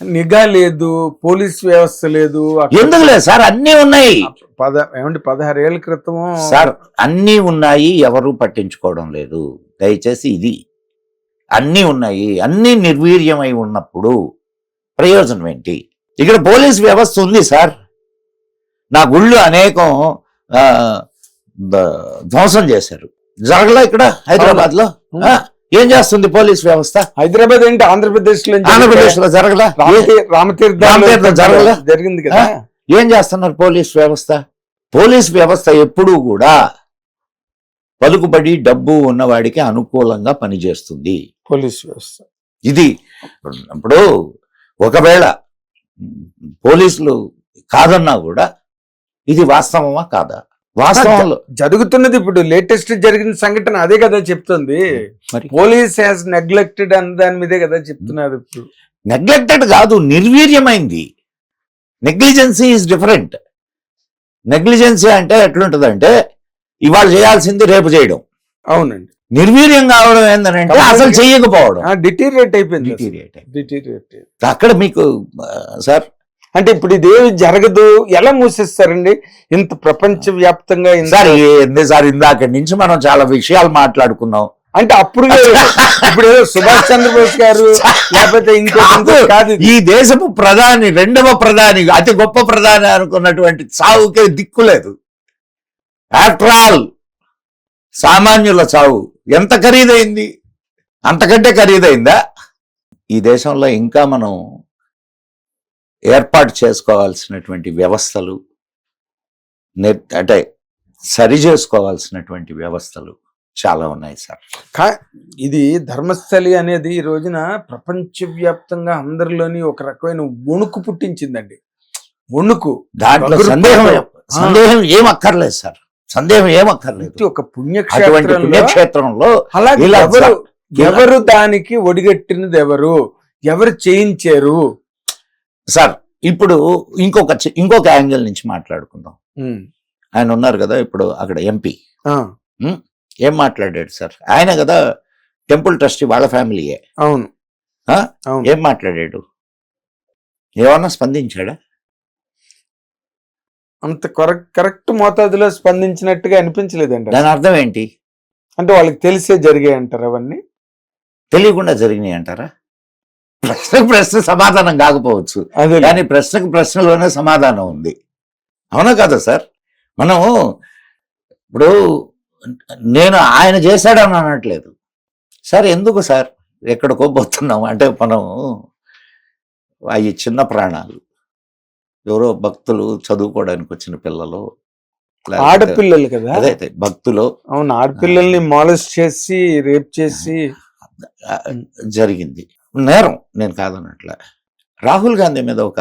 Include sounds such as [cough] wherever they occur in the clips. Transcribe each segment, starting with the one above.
నిఘా లేదు పోలీస్ వ్యవస్థ లేదు ఎందుకు లేదు సార్ అన్నీ ఉన్నాయి. పద ఏమంటే పదహారు ఏళ్ళ క్రితం సార్ అన్నీ ఉన్నాయి ఎవరు పట్టించుకోవడం లేదు. దయచేసి ఇది. అన్నీ ఉన్నాయి అన్నీ నిర్వీర్యమై ఉన్నప్పుడు ప్రయోజనం ఏంటి? ఇక్కడ పోలీస్ వ్యవస్థ ఉంది సార్. నా గుళ్ళు అనేకం ధ్వంసం చేశారు. జరగలా ఇక్కడ హైదరాబాద్లో ఆ, ఏం చేస్తుంది పోలీస్ వ్యవస్థ? హైదరాబాద్ ఏంటి? ఆంధ్రప్రదేశ్లో ఆంధ్రప్రదేశ్లో జరగలా ఏ- రామతీర్థ జరగలే? జరిగింది? కదా? ఏం చేస్తున్నారు పోలీస్ వ్యవస్థ? పోలీస్ వ్యవస్థ ఎప్పుడూ కూడా పలుకుబడి డబ్బు ఉన్నవాడికి అనుకూలంగా పనిచేస్తుంది. పోలీస్ వ్యవస్థ. ఇది ఇప్పుడు ఒకవేళ పోలీసులు కాదన్నా కూడా ఇది వాస్తవమా కాదా? వాస్తవంలో జరుగుతున్నది ఇప్పుడు లేటెస్ట్ జరిగిన సంఘటన అదే కదా చెప్తుంది. మరి? పోలీస్ హ్యాస్ నెగ్లెక్టెడ్ అన్న దాని మీదే కదా చెప్తున్నారు ఇప్పుడు. నెగ్లెక్టెడ్ కాదు నిర్వీర్యమైంది. Negligency is different. నెగ్లిజెన్సీ అంటే ఎట్లుంటదంటే ఇవాళ చేయాల్సింది రేపు చేయడం. అవునండి. నిర్వీర్యం కావడం ఏంటంటే అసలు చేయకపోవడం. డిటీరియేట్ అయిపోయింది. డిటీరియేట్ అక్కడ మీకు సార్? అంటే ఇప్పుడు ఇదేమి జరగదు? ఎలా మూసేస్తారండి? ఇంత ప్రపంచ వ్యాప్తంగా ఇంత- సార్ సార్ ఇందాక నుంచి మనం చాలా విషయాలు మాట్లాడుకున్నాం. అంటే అప్పుడు [laughs] ఇప్పుడు ఏదో సుభాష్ చంద్రబోస్ గారు లేకపోతే ఇంకో కాదు. ఈ దేశపు ప్రధాని రెండవ ప్రధాని అతి గొప్ప ప్రధాని అనుకున్నటువంటి చావుకే దిక్కులేదు ఆఫ్టర్ ఆల్ సామాన్యుల చావు ఎంత ఖరీదైంది? అంతకంటే ఖరీదైందా? ఈ దేశంలో ఇంకా మనం ఏర్పాటు చేసుకోవాల్సినటువంటి వ్యవస్థలు నిర్- అంటే సరి చేసుకోవాల్సినటువంటి వ్యవస్థలు చాలా ఉన్నాయి సార్. కా- ఇది ధర్మస్థలి అనేది ఈ రోజున ప్రపంచవ్యాప్తంగా అందరిలోని ఒక రకమైన వణుకు పుట్టించిందండి. వణుకు. దాంట్లో సందేహం. సందేహం ఏం అక్కర్లేదు సార్. సందేహం ఏం అక్కర్లేదు. ఒక అటువంటి పుణ్యక్షేత్రంలో ఎవరు ఎవరు దానికి ఒడిగట్టినది ఎవరు? ఎవరు చేయించారు? సార్ ఇప్పుడు ఇంకొక ఇంకొక యాంగిల్ నుంచి మాట్లాడుకుందాం. ఆయన ఉన్నారు కదా ఇప్పుడు అక్కడ ఎంపీ ఏం మాట్లాడాడు సార్? ఆయన కదా టెంపుల్ ట్రస్టీ వాళ్ళ ఫ్యామిలీయే? అవును. ఏం మాట్లాడాడు? ఏమన్నా స్పందించాడా? అంత కరెక్ట్ కరెక్ట్ మోతాదులో స్పందించినట్టుగా అనిపించలేదండి దాని అర్థం ఏంటి? అంటే వాళ్ళకి తెలిసే జరిగాయి అంటారు అవన్నీ? తెలియకుండా జరిగినాయి అంటారా ప్రశ్నకు ప్రశ్న సమాధానం కాకపోవచ్చు. కానీ ప్రశ్నకు ప్రశ్నలోనే సమాధానం ఉంది. అవునా కదా సార్? మనం ఇప్పుడు నేను ఆయన చేశాడని అనట్లేదు. సార్ ఎందుకు సార్? ఎక్కడికో పోతున్నాం. అంటే మనం అవి చిన్న ప్రాణాలు. ఎవరో భక్తులు చదువుకోవడానికి వచ్చిన పిల్లలు. ఆడపిల్లలు కదా? అదే అదే భక్తులు. అవును ఆడపిల్లల్ని మాలెస్ట్ చేసి రేప్ చేసి. జరిగింది. నేరం నేను కాదన్నట్ల రాహుల్ గాంధీ మీద ఒక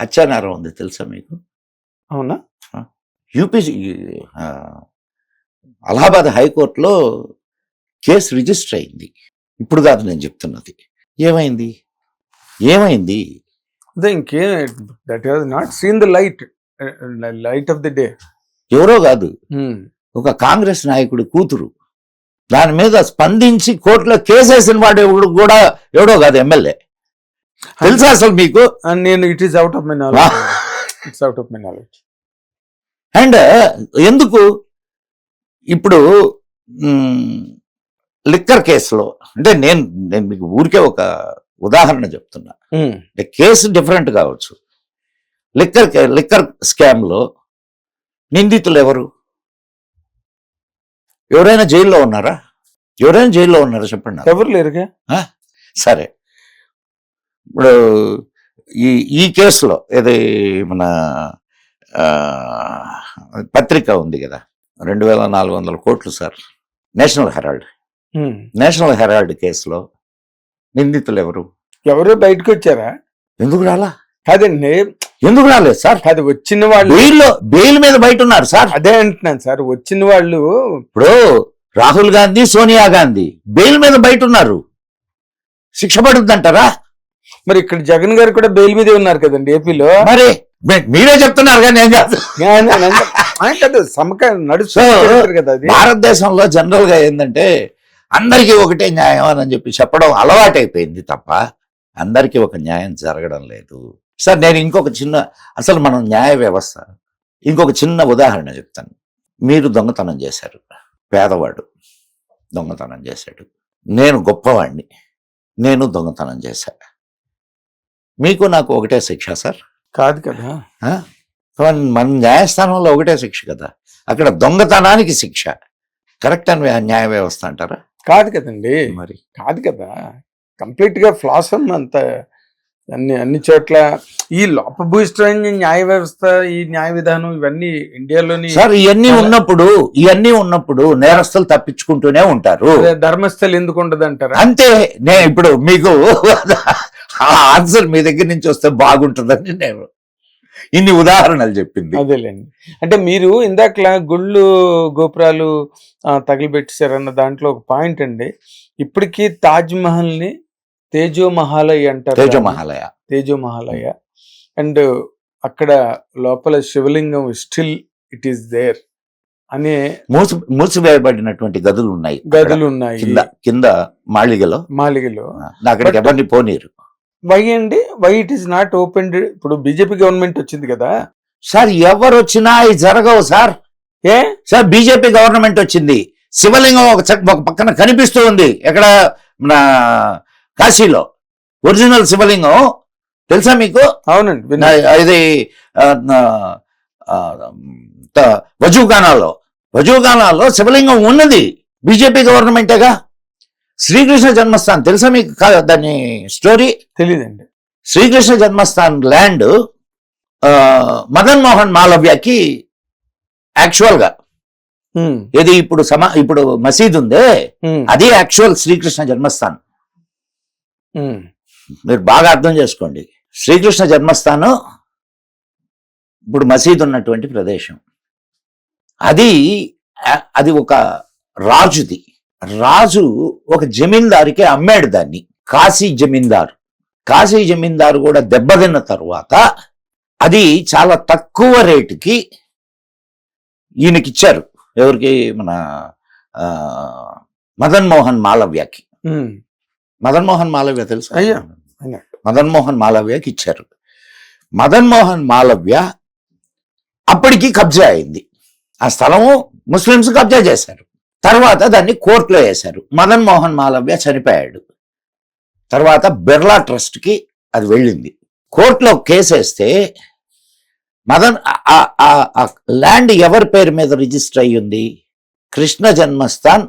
హత్యా నేరం ఉంది తెలుసా మీకు? అవునా? యూపీ అలహాబాద్ హైకోర్టులో కేసు రిజిస్టర్ అయింది. ఇప్పుడు కాదు నేను చెప్తున్నది. ఏమైంది? ఏమైంది? అదే ఇంకే that has not seen the light light of the day. ఎవరో కాదు. ఒక కాంగ్రెస్ నాయకుడి కూతురు. దాని మీద స్పందించి కోర్టులో కేసేసిన వాడు ఎవడు కూడా ఎవడో కాదు ఎమ్మెల్యే. తెలుసా అసలు మీకు? నేను it is out of my knowledge it's out of my knowledge and ఎందుకు? ఇప్పుడు లిక్కర్ కేసులో అంటే నేను నేను మీకు ఊరికే ఒక ఉదాహరణ చెప్తున్నా. అంటే కేసు డిఫరెంట్ కావచ్చు. లిక్కర్ లిక్కర్ స్కామ్లో నిందితులు ఎవరు? ఎవరైనా జైల్లో ఉన్నారా? ఎవరైనా జైల్లో ఉన్నారా? చెప్పండి. ఎవరు లేరుగా? సరే. ఇప్పుడు ఈ ఈ కేసులో ఇది మన పత్రిక ఉంది కదా. రెండు వేల నాలుగు వందల కోట్లు sir. National Herald. National Herald కేసులో నిందితులు ఎవరు? ఎవరు బయటకు వచ్చారా? ఎందుకు రాలా? కాదండి ఎందుకు రాలేదు సార్? అది వచ్చిన వాళ్ళు బెయిల్లో బెయిల్ మీద బయట ఉన్నారు సార్. అదే అంటున్నాను సార్ వచ్చిన వాళ్ళు ఇప్పుడు రాహుల్ గాంధీ సోనియా గాంధీ బెయిల్ మీద బయట ఉన్నారు శిక్ష పడుద్దంటారా మరి ఇక్కడ జగన్ గారు కూడా బెయిల్ మీదే ఉన్నారు కదండి ఏపీలో. మరి మీరే చెప్తున్నారు కానీ నేను సమక నడుస్తుంది కదా భారతదేశంలో జనరల్గా ఏంటంటే అందరికీ ఒకటే న్యాయం అని చెప్పి చెప్పడం అలవాటైపోయింది తప్ప అందరికీ ఒక న్యాయం జరగడం లేదు. సార్ నేను ఇంకొక చిన్న అసలు మనం న్యాయ వ్యవస్థ ఇంకొక చిన్న ఉదాహరణ చెప్తాను. మీరు దొంగతనం చేశారు. పేదవాడు దొంగతనం చేశాడు. నేను గొప్పవాడిని నేను దొంగతనం చేశా. మీకు నాకు ఒకటే శిక్ష సార్. కాదు కదా? మన న్యాయస్థానంలో ఒకటే శిక్ష కదా. అక్కడ దొంగతనానికి శిక్ష. కరెక్ట్ అని న్యాయ వ్యవస్థ అంటారా? కాదు కదండి. మరి? కాదు కదా. కంప్లీట్గా ఫ్లాస్ అంత అన్ని అన్ని చోట్ల ఈ లోపభూయిష్టమైన న్యాయ వ్యవస్థ ఈ న్యాయ విధానం ఇవన్నీ ఇండియాలోని సార్ ఇవన్నీ ఉన్నప్పుడు ఇవన్నీ ఉన్నప్పుడు నేరస్తులు తప్పించుకుంటూనే ఉంటారు. ధర్మస్థలు ఎందుకు ఉండదు అంటారా అంతే నేను ఇప్పుడు మీకు ఆ ఆన్సర్ మీ దగ్గర నుంచి వస్తే బాగుంటుందని నేను ఇన్ని ఉదాహరణలు చెప్పింది. అదేలేండి. అంటే మీరు ఇందాకలా గుళ్ళు గోపురాలు తగిలిపెట్టేశారన్న దాంట్లో ఒక పాయింట్ అండి. ఇప్పటికీ తాజ్ మహల్ని తేజో మహాలయ అంటారు తేజో. మహాలయ తేజో మహాలయ అండ్ అక్కడ లోపల శివలింగం స్టిల్ ఇట్ ఈస్ దేర్ అనే మూసి మూసివేయబడినటువంటి గదులు ఉన్నాయి. గదులు ఉన్నాయి. కింద కింద మాళిగలో. మాలిగలో అక్కడికి ఎవరిని పోనీరు. వై అండి? Why it is not open ఇప్పుడు బీజేపీ గవర్నమెంట్ వచ్చింది కదా. సార్ ఎవరు వచ్చినా అవి జరగవు సార్. ఏ? సార్ బీజేపీ గవర్నమెంట్ వచ్చింది. శివలింగం ఒక పక్కన కనిపిస్తూ ఉంది. ఎక్కడ? మన కాశీలో. ఒరిజినల్ శివలింగం. తెలుసా మీకు? అవునండి ఇది వజూగానాలో వజూగానాలో శివలింగం ఉన్నది. బీజేపీ గవర్నమెంటేగా? శ్రీకృష్ణ జన్మస్థాన్. తెలుసా మీకు దాని స్టోరీ? తెలీదండి. శ్రీకృష్ణ జన్మస్థాన్ ల్యాండ్ మదన్ మోహన్ మాలవ్యకి యాక్చువల్గా ఉమ్, ఇది ఇప్పుడు సమా ఇప్పుడు మసీద్ ఉందే అది యాక్చువల్ శ్రీకృష్ణ జన్మస్థాన్. మీరు బాగా అర్థం చేసుకోండి. శ్రీకృష్ణ జన్మస్థానం ఇప్పుడు మసీద్ ఉన్నటువంటి ప్రదేశం. అది అది ఒక రాజుది. రాజు ఒక జమీందారికి అమ్మాడు దాన్ని. కాశీ జమీందారు. కాశీ జమీందారు కూడా దెబ్బతిన్న తరువాత అది చాలా తక్కువ రేటుకి ఈయనకిచ్చారు. ఎవరికి? మన మదన్ మోహన్ మాలవ్యకి. మదన్ మోహన్ మాలవ్య తెలుసా? అయ్యా. మదన్ మోహన్ మాలవ్యకి ఇచ్చారు. మదన్ మోహన్ మాలవ్య అప్పటికి కబ్జా అయింది. ఆ స్థలము ముస్లిమ్స్ కబ్జా చేశారు. తర్వాత దాన్ని కోర్టులో వేశారు. మదన్ మోహన్ మాలవ్య చనిపోయాడు. తర్వాత బిర్లా ట్రస్ట్కి అది వెళ్ళింది. కోర్టులో కేసు వేస్తే మదన్ ల్యాండ్ ఎవరి పేరు మీద రిజిస్టర్ అయ్యింది? కృష్ణ జన్మస్థాన్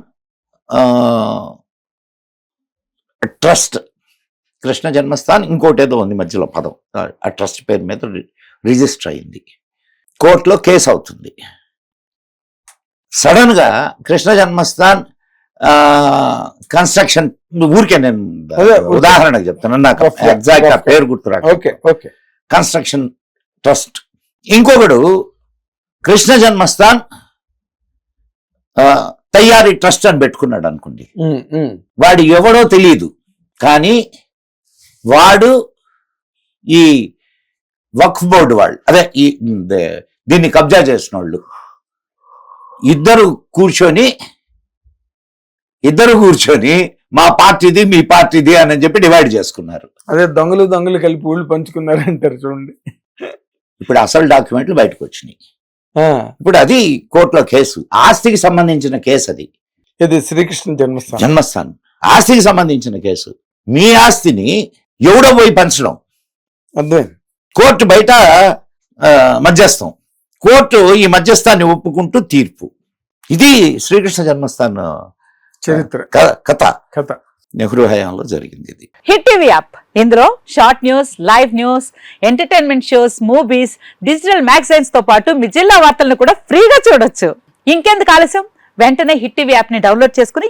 ట్రస్ట్. కృష్ణ జన్మస్థాన్ ఇంకోటి ఏదో ఉంది మధ్యలో పదం. ఆ- ట్రస్ట్ పేరు మీద రిజిస్టర్ అయింది. కోర్టులో కేసు అవుతుంది. సడన్గా కృష్ణ జన్మస్థాన్ కన్స్ట్రక్షన్ ఊరికే నేను ఉదాహరణకు చెప్తాను. నాకు ఎగ్జాక్ట్ ఆ. పేరు గుర్తురా ఓకే ఓకే. Construction trust. ఇంకొకడు కృష్ణ జన్మస్థాన్ తయారీ ట్రస్ట్ అని పెట్టుకున్నాడు అనుకోండి. వాడు ఎవడో తెలియదు. కానీ వాడు ఈ వక్ఫ్ బోర్డు వాళ్ళు అదే ఈ దీన్ని కబ్జా చేసిన వాళ్ళు ఇద్దరు కూర్చొని ఇద్దరు కూర్చొని మా పార్టీది మీ పార్టీది అని చెప్పి డివైడ్ చేసుకున్నారు. అదే దొంగలు దొంగలు కలిపి ఊళ్ళు పంచుకున్నారు అంటారు చూడండి. ఇప్పుడు అసలు డాక్యుమెంట్లు బయటకు వచ్చినాయి. ఇప్పుడు అది కోర్టులో కేసు ఆస్తికి సంబంధించిన కేసు అది. ఇది శ్రీకృష్ణ జన్మస్థానం. జన్మస్థానం. ఆస్తికి సంబంధించిన కేసు. మీ ఆస్తిని ఎవడో పోయి పంచడం. అర్థమైంది కోర్టు బయట మధ్యస్థం. కోర్టు ఈ మధ్యస్థాన్ని ఒప్పుకుంటూ తీర్పు. ఇది శ్రీకృష్ణ జన్మస్థాన్ చరిత్ర. కథ. కథ. నెహ్రూ హయాంలో జరిగింది ఇది. Hit TV app. ఇందులో short news live news entertainment shows movies digital మ్యాగజైన్స్తో పాటు మీ జిల్లా వార్తలను కూడా ఫ్రీగా చూడొచ్చు. ఇంకెందుకు ఆలస్యం? వెంటనే హిట్ టీవీ యాప్ని డౌన్లోడ్ చేసుకుని